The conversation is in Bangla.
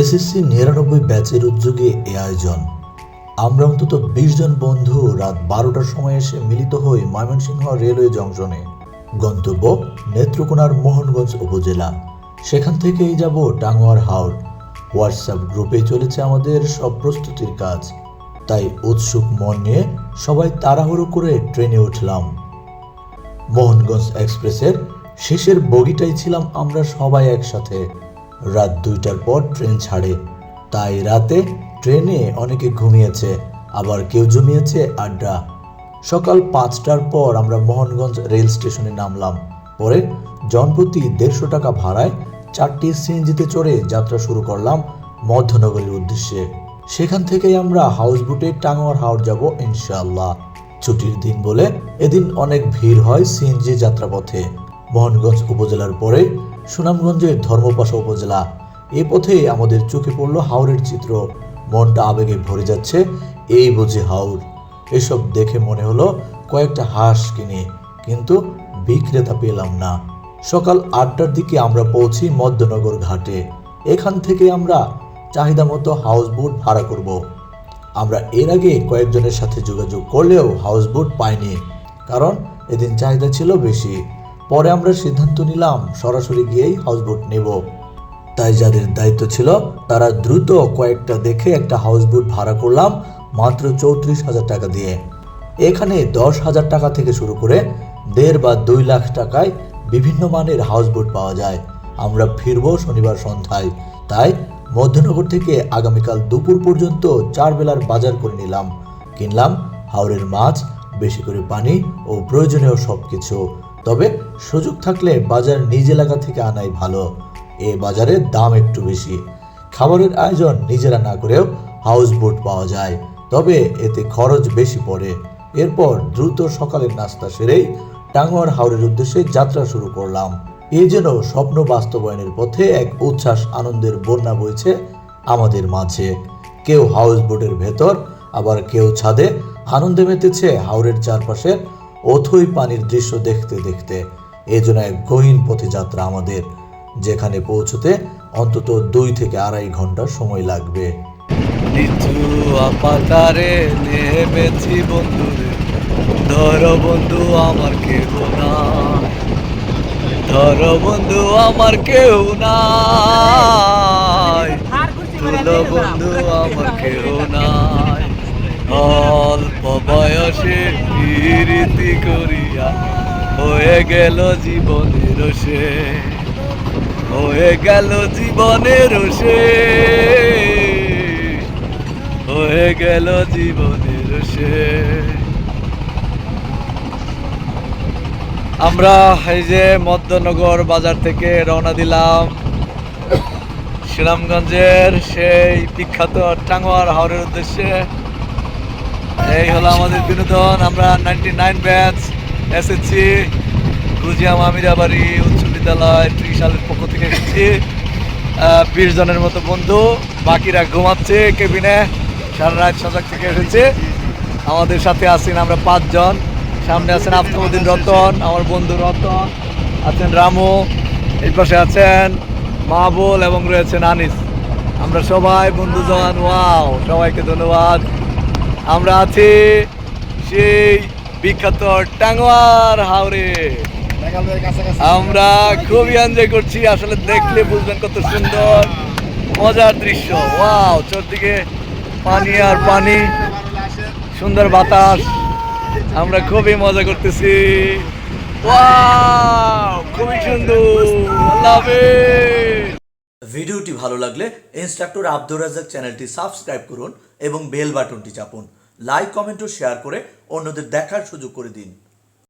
এসএসসি নিরানব্বই ব্যাচের উদ্যোগে এ আয়োজন। আমরা অন্তত বিশ জন বন্ধু রাত বারোটার সময় এসে মিলিত হই ময়মনসিংহ রেলওয়ে জংশনে। গন্তব্য নেত্রকোনার মোহনগঞ্জ উপজেলা। সেখান থেকেই যাব টাঙ্গুয়ার হাওড় হোয়াটসঅ্যাপ গ্রুপে চলেছে আমাদের সব প্রস্তুতির কাজ। তাই উৎসুক মন নিয়ে সবাই তাড়াহুড়ো করে ট্রেনে উঠলাম। মোহনগঞ্জ এক্সপ্রেসের শেষের বগিটাই ছিলাম আমরা সবাই একসাথে। রাত দুইটার পর ট্রেন ছাড়ে। তাই রাতে ট্রেনে অনেকে ঘুমিয়েছে, আবার কেউ জমিয়েছে আড্ডা। সকাল পাঁচটার পর আমরা মোহনগঞ্জ রেল স্টেশনে নামলাম। পরে জনপ্রতি দেড়শো টাকা ভাড়ায় চারটি সিএনজিতে চড়ে যাত্রা শুরু করলাম মধ্যনগরের উদ্দেশ্যে। সেখান থেকেই আমরা হাউসবোটে টাঙ্গুয়ার হাওড় যাব ইনশাল্লাহ ছুটির দিন বলে এদিন অনেক ভিড় হয় সিএনজি যাত্রাপথে। মোহনগঞ্জ উপজেলার পরে সুনামগঞ্জের ধর্মপাশা উপজেলা। এ পথে আমাদের চোখে পড়ল হাওড়ের চিত্র। মনটা আবেগে ভরে যাচ্ছে, এই বুঝি হাওড় এসব দেখে মনে হলো কয়েকটা হাঁস কিনে, কিন্তু বিক্রেতা পেলাম না। সকাল আটটার দিকে আমরা পৌঁছি মধ্যনগর ঘাটে। এখান থেকে আমরা চাহিদা মতো হাউসবোট ভাড়া করব। আমরা এর আগে কয়েকজনের সাথে যোগাযোগ করলেও হাউসবোট পাইনি, কারণ এদিন চাহিদা ছিল বেশি। পরে আমরা সিদ্ধান্ত নিলাম সরাসরি গিয়েই হাউসবোট নেব। তাই যাদের দায়িত্ব ছিল, তারা দ্রুত কয়েকটা দেখে একটা হাউসবোট ভাড়া করলাম মাত্র চৌত্রিশ হাজার টাকা দিয়ে। এখানে দশ হাজার টাকা থেকে শুরু করে দেড় বা দুই লাখ টাকায় বিভিন্ন মানের হাউসবোট পাওয়া যায়। আমরা ফিরবো শনিবার সন্ধ্যায়। তাই মধ্যনগর থেকে আগামীকাল দুপুর পর্যন্ত চার বেলার বাজার করে নিলাম। কিনলাম হাওড়ের মাছ, বেশি করে পানি ও প্রয়োজনীয় সব কিছু তবে সুযোগ থাকলে বাজার নিজ এলাকা থেকে আনাই ভালো। এ বাজারে দাম একটু বেশি। খাবারের আয়োজন নিজেরা না করেও হাউস বোট পাওয়া যায়। তবে এতে খরচ বেশি পড়ে। এরপর দ্রুত সকালের নাস্তা সেরেই টাঙ্গুয়ার হাওড়ের উদ্দেশ্যে যাত্রা শুরু করলাম। এ যেন স্বপ্ন বাস্তবায়নের পথে এক উচ্ছ্বাস আনন্দের বন্যা বইছে আমাদের মাঝে। কেউ হাউস বোটের ভেতর, আবার কেউ ছাদে আনন্দে মেতেছে হাওড়ের চারপাশের অথই পানির দৃশ্য দেখতে দেখতে এ যেন এক গহীন পথযাত্রা আমাদের, যেখানে পৌঁছতে অন্তত দুই থেকে আড়াই ঘণ্টা সময় লাগবে। আপাতারে নেমেছি ধর বন্ধু আমার কেউ না ধর বন্ধু আমার কেউ নাই। বয়সে রীতি করিয়া হয়ে গেল জীবনের সে। হয়ে গেল জীবনের সে। হয়ে গেল জীবনের সে। আমরা এই যে মধ্যনগর বাজার থেকে রওনা দিলাম সুনামগঞ্জের সেই বিখ্যাত টাঙ্গুয়ার হাওড়ের উদ্দেশ্যে। এই হলো আমাদের বিনোদন, আমরা নাইনটি নাইন ব্যাচ এসেছি গুজিয়াম আমিরাবাড়ি, উচ্চ বিদ্যালয়, ত্রিশালের পক্ষ থেকে এসেছি। বিশ জনের মতো বন্ধু, বাকিরা ঘুমাচ্ছে, কেবিনে, সারা রাত সজাগ থেকে এসেছে। আমাদের সাথে আছেন আমরা পাঁচজন, সামনে আছেন আফতাবুদ্দিন রতন, আমার বন্ধু রতন, আছেন রামু, এই পাশে আছেন মাহবুল এবং রয়েছেন আনিস। আমরা সবাই বন্ধুজন, ওয়াও, সবাইকে ধন্যবাদ। আমরা আছি সেই বিখ্যাত টাঙ্গুয়ার হাওড়ে আমরা খুবই এনজয় করছি, আসলে দেখলে বুঝবেন কত সুন্দর মজার দৃশ্য। ওয়াও চোরদিকে পানি আর পানি, সুন্দর বাতাস, আমরা খুবই মজা করতেছি। খুবই সুন্দর ভিডিওটি ভালো লাগলে ইনস্ট্রাক্টর আব্দুর রাজাক চ্যানেলটি সাবস্ক্রাইব করুন এবং বেল বাটনটি চাপুন। লাইক কমেন্ট ও শেয়ার করে অন্যদের দেখার সুযোগ করে দিন।